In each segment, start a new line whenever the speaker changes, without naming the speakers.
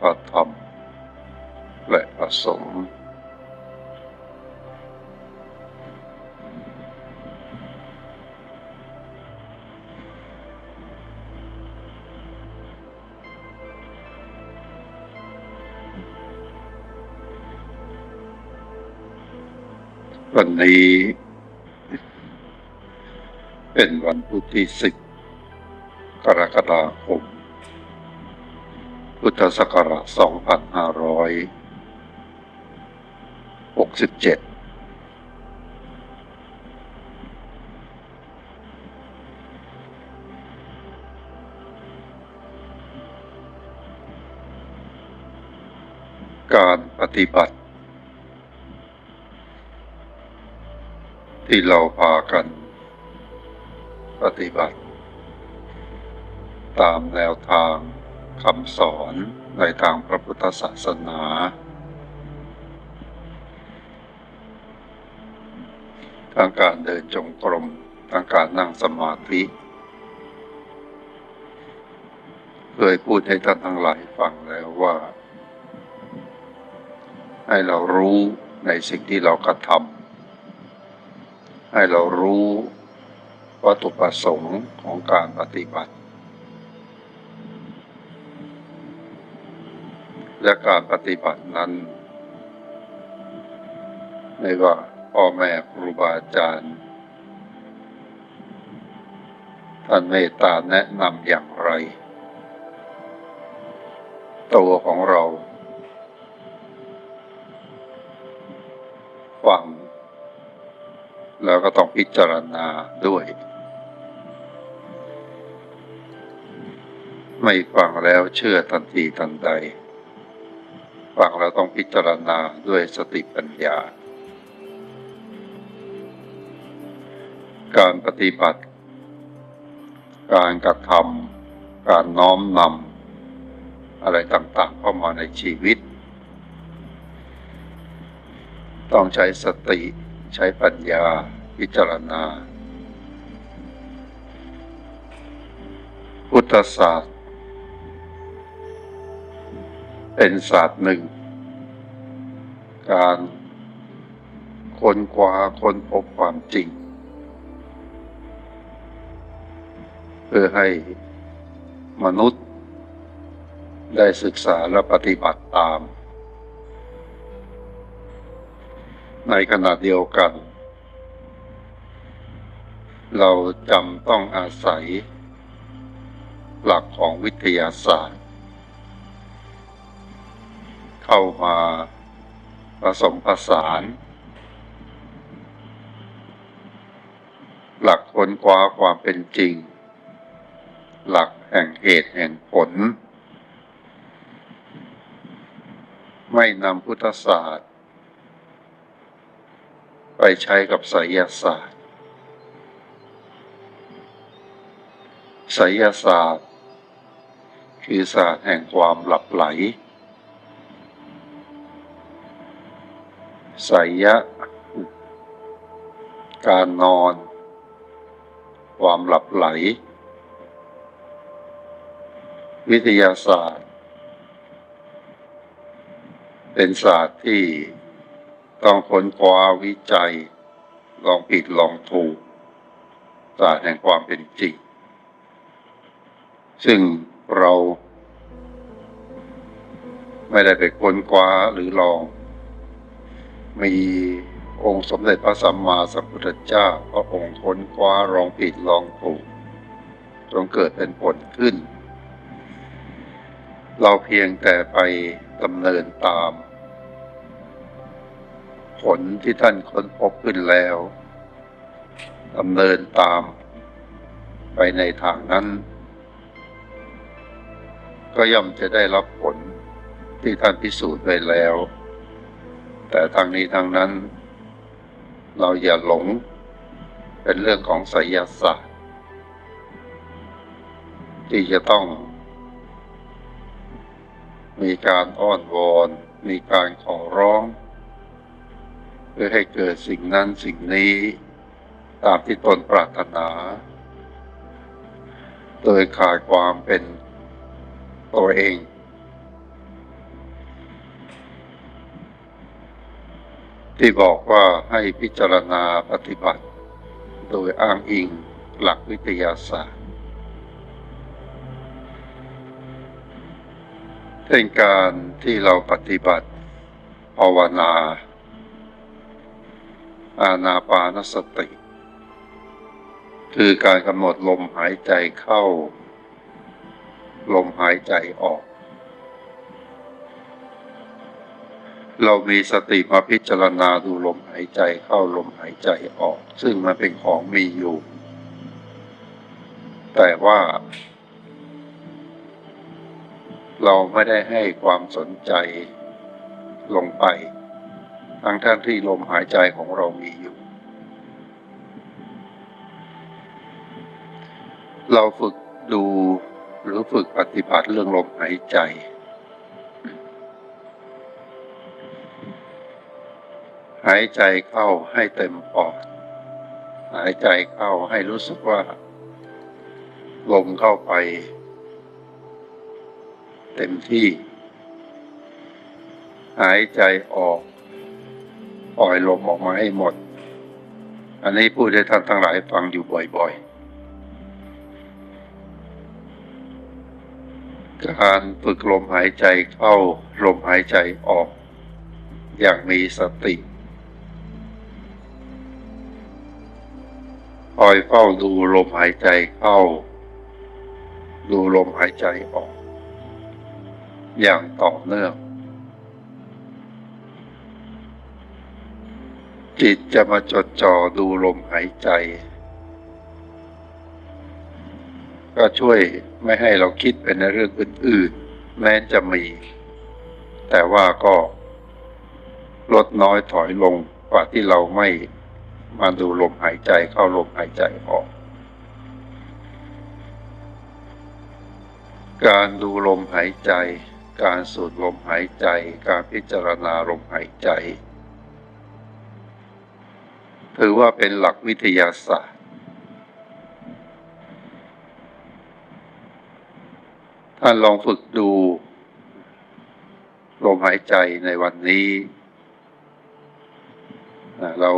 พระธรรม และพระสงฆ์วันนี้เป็นวันพุธที่สิบกรกฎาคม พุทธศักราชสองพันห้าร้อยหกสิบเจ็ดการปฏิบัติ ที่เราพากัน ปฏิบัติ ตามแนวทาง คำสอนในทางพระพุทธศาสนาทางการเดินจงกรมทางการนั่งสมาธิ เคยพูดให้ท่านทั้งหลายฟังแล้วว่า ให้เรารู้ในสิ่งที่เรากระทำให้เรารู้วัตถุประสงค์ของการปฏิบัติ และการปฏิบัตินั้นไม่ว่าพ่อแม่ครูบาอาจารย์ท่านเมตตาแนะนำอย่างไร ตัวของเราฟังแล้วก็ต้องพิจารณาด้วย ไม่ฟังแล้วเชื่อทันทีทันใด ฟังแล้วต้องพิจารณาด้วยสติปัญญา การปฏิบัติ การกระทำการน้อมนำอะไรต่างๆเข้ามาในชีวิต ต้องใช้สติใช้ปัญญาพิจารณา พุทธศาสตร์ เป็นศาสตร์หนึ่ง การค้นคว้าค้นพบความจริง เพื่อให้มนุษย์ได้ศึกษาและปฏิบัติตาม ในขณะเดียวกัน เราจำต้องอาศัย หลักของวิทยาศาสตร์ เข้ามาผสมผสาน หลักค้นคว้าความเป็นจริง หลักแห่งเหตุแห่งผล ไม่นำพุทธศาสตร์ ไปใช้กับไสยศาสตร์ไสยศาสตร์ คือศาสตร์แห่งความหลับไหล สยะ การนอน ความหลับไหล วิทยาศาสตร์ เป็นศาสตร์ที่ต้องค้นคว้าวิจัย ลองผิดลองถูก ศาสตร์แห่งความเป็นจริง ซึ่งเราไม่ได้ไปค้นคว้าหรือลอง มีองค์สมเด็จพระสัมมาสัมพุทธเจ้าพระองค์ค้นคว้าลองผิดลองถูกจนเกิดเป็นผลขึ้น เราเพียงแต่ไปดำเนินตาม ผลที่ท่านค้นพบขึ้นแล้วดำเนินตามไปในทางนั้น ก็ย่อมจะได้รับผลที่ท่านพิสูจน์ไว้แล้ว แต่ทางนี้ทางนั้น เราอย่าหลง เป็นเรื่องของไสยศาสตร์ที่จะต้อง มีการอ้อนวอน มีการขอร้อง เพื่อให้เกิดสิ่งนั้นสิ่งนี้ ตามที่ตนปรารถนา โดยขาดความเป็นตัวเอง ที่บอกว่าให้พิจารณาปฏิบัติ โดยอ้างอิงหลักวิทยาศาสตร์เป็นการที่เราปฏิบัติภาวนา อานาปานสติ คือการกำหนดลมหายใจเข้า ลมหายใจออก เรามีสติมาพิจารณาดูลมหายใจเข้าลมหายใจออก ซึ่งมันเป็นของมีอยู่ แต่ว่า เราไม่ได้ให้ความสนใจลงไป ทั้งท่านที่ลมหายใจของเรามีอยู่ เราฝึกดูหรือฝึกปฏิบัติเรื่องลมหายใจายใจเข้าให้เต็มปอด หายใจเข้าให้รู้สึกว่า ลมเข้าไป เต็มที่ หายใจออก ปล่อยลมออกมาให้หมด อันนี้พูดให้ท่านทั้งหลายฟังอยู่บ่อยๆ การฝึกลมหายใจเข้า ลมหายใจออก อย่างมีสติ คอยเฝ้าดูลมหายใจเข้า ดูลมหายใจออก อย่างต่อเนื่อง จิตจะมาจดจ่อดูลมหายใจ ก็ช่วยไม่ให้เราคิดเป็นในเรื่องอื่นๆ แม้จะมี แต่ว่าก็ลดน้อยถอยลงกว่าที่เราไม่ มาดูลมหายใจเข้าลมหายใจออก การดูลมหายใจ การสูดลมหายใจ การพิจารณาลมหายใจ ถือว่าเป็นหลักวิทยาศาสตร์ ท่านลองฝึกดูลมหายใจในวันนี้ เรา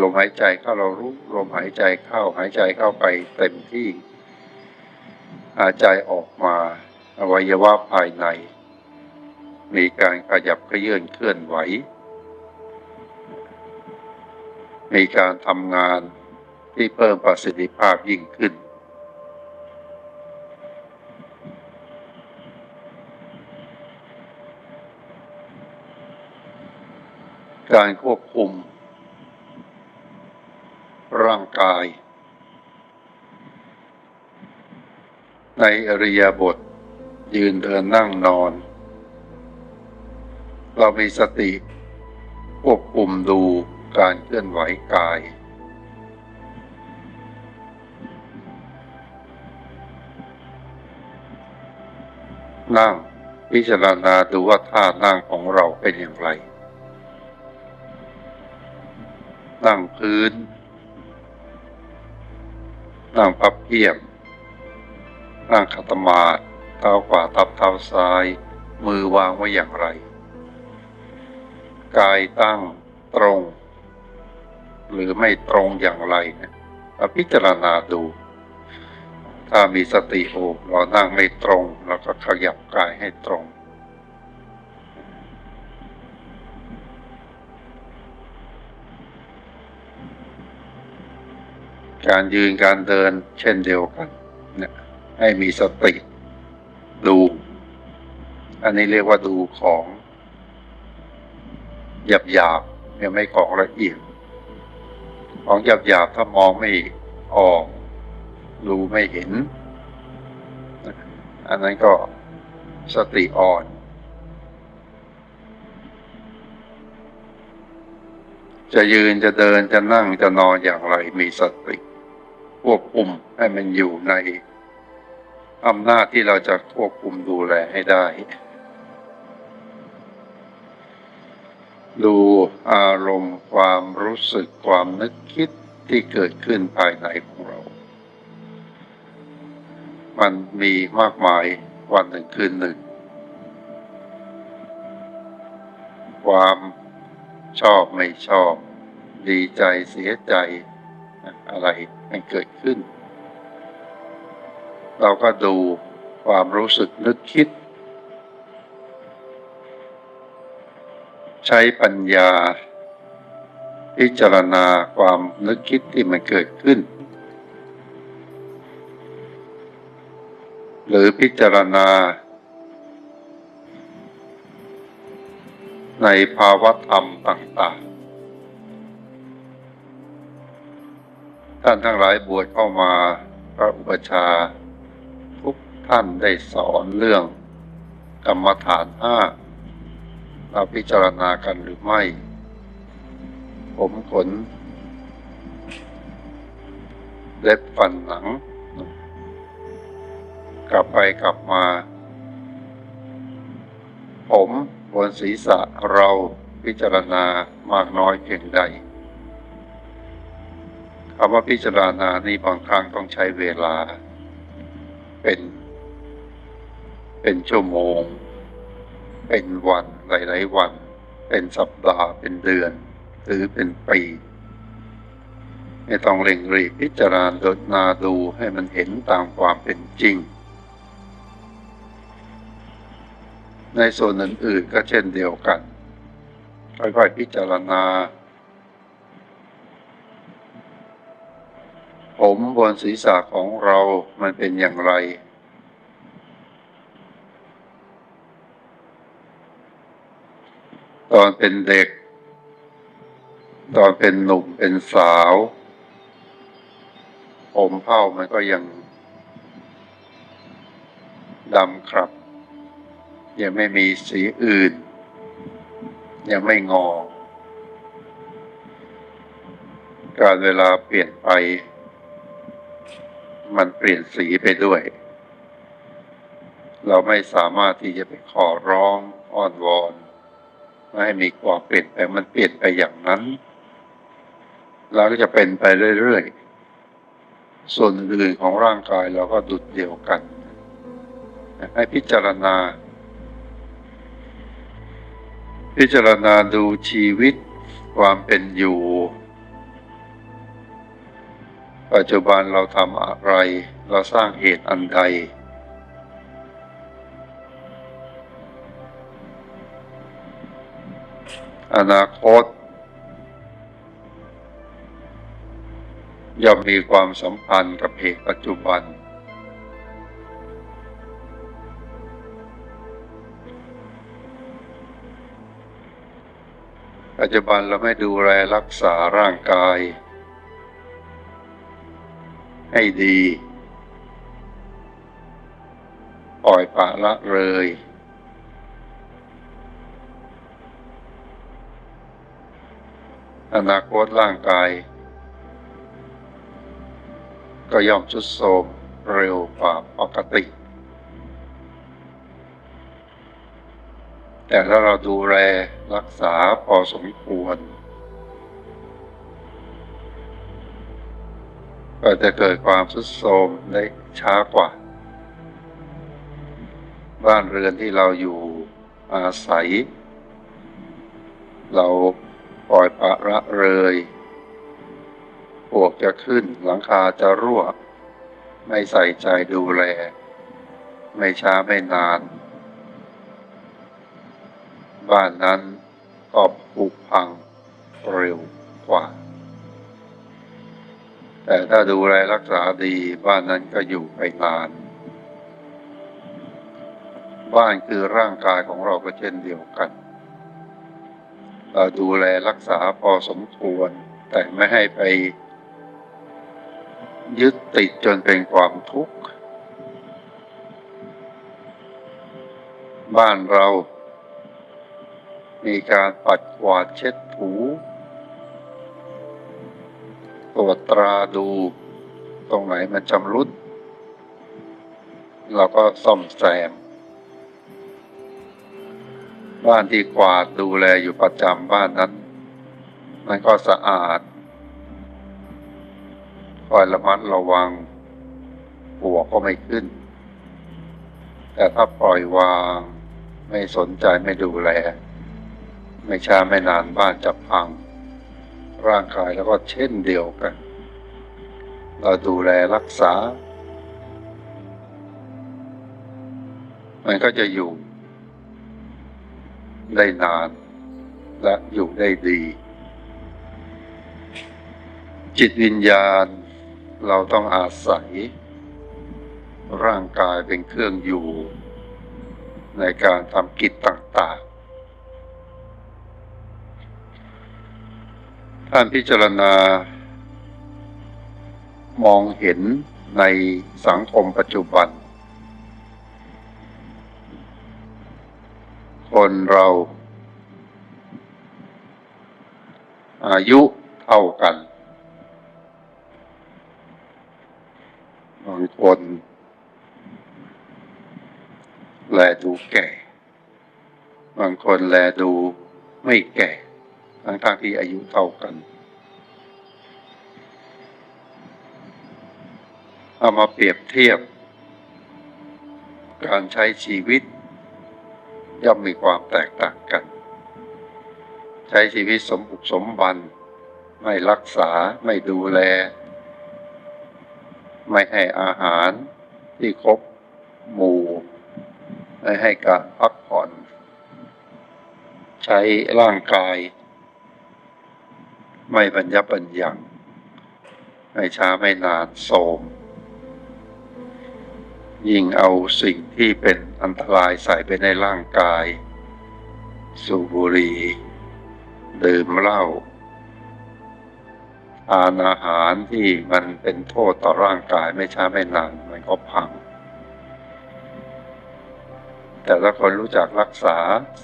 ลมหายใจเข้าเรารู้ลมหายใจเข้าหายใจเข้าไปเต็มที่หายใจออกมาอวัยวะภายใน มีการขยับเขยื่อนเคลื่อนไหว มีการทำงานที่เพิ่มประสิทธิภาพยิ่งขึ้น การควบคุม กาย ในอริยบท ยืนเดินนั่งนอน เรามีสติควบคุมดูการเคลื่อนไหวกาย นั่งพิจารณาดูว่าท่านั่งของเราเป็นอย่างไร นั่งพื้น นั่งพับเพียบ นั่งขัตมาดเท้าขวาทับเท้าซ้าย มือวางไว้อย่างไร กายตั้งตรง หรือไม่ตรงอย่างไรเนี่ยมาพิจารณาดู ถ้ามีสติโอเรานั่งไม่ตรงเราก็ขยับกายให้ตรง การยืนการเดินเช่นเดียวกันเนี่ยให้มีสติดู อันนี้เรียกว่าดูของหยาบหยาบๆยังไม่ของละเอียด ของหยาบหยาบๆถ้ามองไม่ออก ดูไม่เห็น อันนั้นก็สติอ่อนจะยืนจะเดินจะนั่งจะนอนอย่างไรมีสติ ควบคุมให้มันอยู่ในอำนาจที่เราจะควบคุมดูแลให้ได้ ดูอารมณ์ความรู้สึกความนึกคิดที่เกิดขึ้นภายในของเรา มันมีมากมายวันหนึ่งคืนหนึ่ง ความชอบไม่ชอบ ดีใจเสียใจ อะไรมันเกิดขึ้น เราก็ดูความรู้สึกนึกคิด ใช้ปัญญา พิจารณาความนึกคิดที่มันเกิดขึ้น หรือพิจารณา ในภาวะธรรมต่างๆ ท่านทั้งหลายบวชเข้ามาพระอุปชา ทุกท่านได้สอนเรื่องกรรมฐานห้าเราพิจารณากันหรือไม่ ผมขน เล็บฟันหนัง กลับไปกลับมา ผมบนศีรษะเราพิจารณามากน้อยเพียงใด คำว่าพิจารณานี้บางครั้งต้องใช้เวลา เป็น เป็นชั่วโมง เป็นวันหลาย ๆ วัน เป็นสัปดาห์ เป็นเดือน หรือเป็นปีไม่ต้องเร่งรีบพิจารณาดูให้มันเห็นตามความเป็นจริง ในส่วนอื่นๆก็เช่นเดียวกัน ค่อยๆพิจารณา ผมบนศีรษะของเรามันเป็นอย่างไร ตอนเป็นเด็ก ตอนเป็นหนุ่มเป็นสาว ผมเผ้ามันก็ยังดำครับ ยังไม่มีสีอื่น ยังไม่งอ การเวลาเปลี่ยนไป มันเปลี่ยนสีไปด้วย เราไม่สามารถที่จะไปขอร้องอ้อนวอนไม่ให้มีความเปลี่ยนแปลงมันเปลี่ยนไปอย่างนั้น เราก็จะเป็นไปเรื่อยๆ ส่วนอื่นของร่างกายเราก็ดุดเดียวกัน ให้พิจารณา พิจารณาดูชีวิตความเป็นอยู่ ปัจจุบันเราทำอะไร เราสร้างเหตุอันใด อนาคตย่อมมีความสัมพันธ์กับเหตุปัจจุบัน ปัจจุบันเราไม่ดูแลรักษาร่างกาย ให้ดีปล่อยปละละเลย อนาคตร่างกาย ก็ย่อมชุดโทมเร็วกว่าปกติ แต่ถ้าเราดูแลรักษาพอสมควร ก็จะเกิดความสุดโทรมได้ช้ากว่า บ้านเรือนที่เราอยู่อาศัย เราปล่อยปละละเลยปวกจะขึ้นหลังคาจะรั่ว ไม่ใส่ใจดูแล ไม่ช้าไม่นาน บ้านนั้นก็ผุพังเร็วกว่า แต่ถ้าดูแลรักษาดีบ้านนั้นก็อยู่ไปนาน บ้านคือร่างกายของเราก็เช่นเดียวกันเราดูแลรักษาพอสมควร แต่ไม่ให้ไป ยึดติดจนเป็นความทุกข์ บ้านเรา มีการปัดกวาดเช็ด ตรวจตราดู ตรงไหนมันชำรุด เราก็ซ่อมแซม บ้านที่กวาดดูแลอยู่ประจำบ้านนั้น มันก็สะอาดคอยระมัดระวังปลวก็ไม่ขึ้น แต่ถ้าปล่อยวางไม่สนใจไม่ดูแล ไม่ช้าไม่นานบ้านจะพัง ร่างกายแล้วก็เช่นเดียวกัน เราดูแลรักษา มันก็จะอยู่ได้นานและอยู่ได้ดี จิตวิญญาณเราต้องอาศัย ร่างกายเป็นเครื่องอยู่ ในการทำกิจต่าง ๆานพิจารณามองเห็นในสังคมปัจจุบัน คนเราอายุเท่ากัน บางคน แลดูแก่ บางคนแลดูไม่แก่ ทั้งทางที่อายุเท่ากัน เอามาเปรียบเทียบ การใช้ชีวิต ย่อมมีความแตกต่างกัน ใช้ชีวิตสมบุกสมบัน ไม่รักษาไม่ดูแล ไม่ให้อาหารที่ครบหมู่ไม่ให้การพักผ่อน ใช้ร่างกาย ไม่บรรยับบรรยังไม่ช้าไม่นานโทรมยิ่งเอาสิ่งที่เป็นอันตรายใส่ไปในร่างกาย สูบบุหรี่ดื่มเหล้าทานอาหารที่มันเป็นโทษต่อร่างกายไม่ช้าไม่นานมันก็พัง แต่ถ้าคนรู้จักรักษา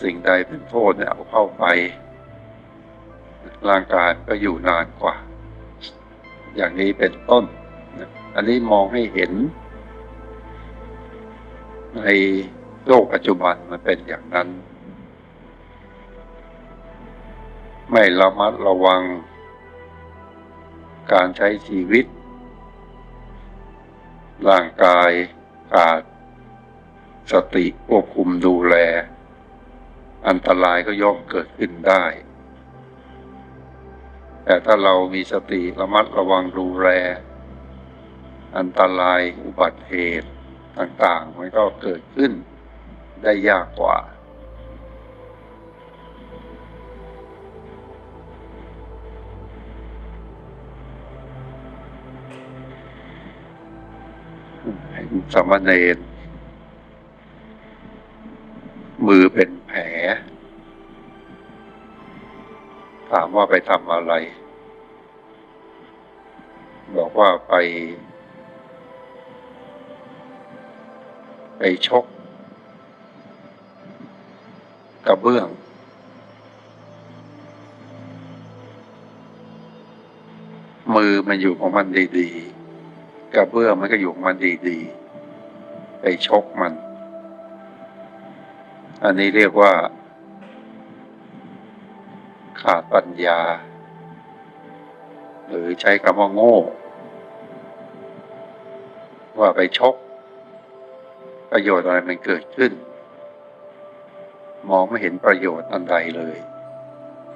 สิ่งใดเป็นโทษเนี่ยเอาเข้าไป ร่างกายก็อยู่นานกว่า อย่างนี้เป็นต้น อันนี้มองให้เห็น ในโลกปัจจุบันมันเป็นอย่างนั้น ไม่ระมัดระวัง การใช้ชีวิต ร่างกายขาดสติควบคุมดูแล อันตรายก็ย่อมเกิดขึ้นได้ แต่ถ้าเรามีสติระมัดระวังดูแลอันตรายอุบัติเหตุต่างๆ มันก็เกิดขึ้นได้ยากกว่าสามเณรมือเป็น ว่าไปทำอะไร บอกว่าไป ไปชกกระเบื้อง มือมันอยู่ของมันดีๆกระเบื้องมันก็อยู่ของมันดีๆไปชกมัน อันนี้เรียกว่า ขาดปัญญา หรือใช้คำว่าโง่ ว่าไปชก ประโยชน์อะไรมันเกิดขึ้น มองไม่เห็นประโยชน์อันใดเลย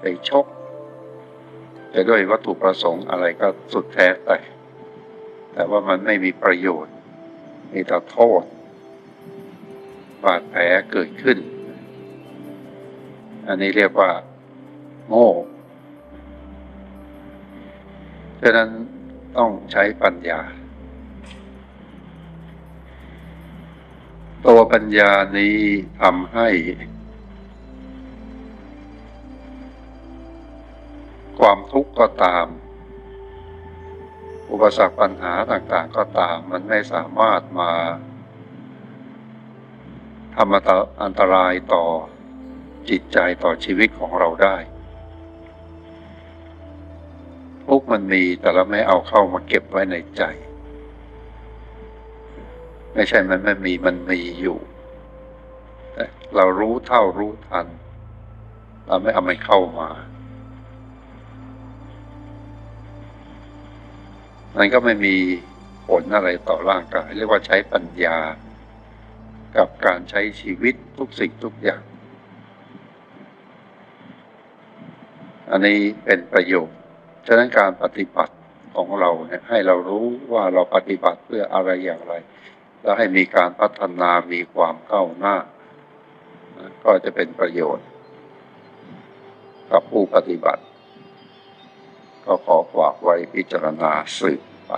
ไปชกจะด้วยวัตถุประสงค์อะไรก็สุดแท้แต่ แต่ว่ามันไม่มีประโยชน์ มีแต่โทษ บาดแผลเกิดขึ้น อันนี้เรียกว่า โง่ฉะนั้นต้องใช้ปัญญา ตัวปัญญานี้ทำให้ ความทุกข์ก็ตาม อุปสรรคปัญหาต่างๆก็ตาม มันไม่สามารถมาทำอันตรายต่อจิตใจต่อชีวิตของเราได้ ทุกข์มันมีแต่เราไม่เอาเข้ามาเก็บไว้ในใจ ไม่ใช่มันไม่มีมันมีอยู่แต่เรารู้เท่ารู้ทัน เราไม่เอามันเข้ามา มันก็ไม่มีผลอะไรต่อร่างกาย เรียกว่าใช้ปัญญา กับการใช้ชีวิตทุกสิ่งทุกอย่าง อันนี้เป็นประโยชน์ ฉะนั้นการปฏิบัติของเราเนี่ยให้เรารู้ว่าเราปฏิบัติเพื่ออะไรอย่างไร แล้วให้มีการพัฒนามีความก้าวหน้า ก็จะเป็นประโยชน์ กับผู้ปฏิบัติ ก็ขอฝากไว้พิจารณาสืบไป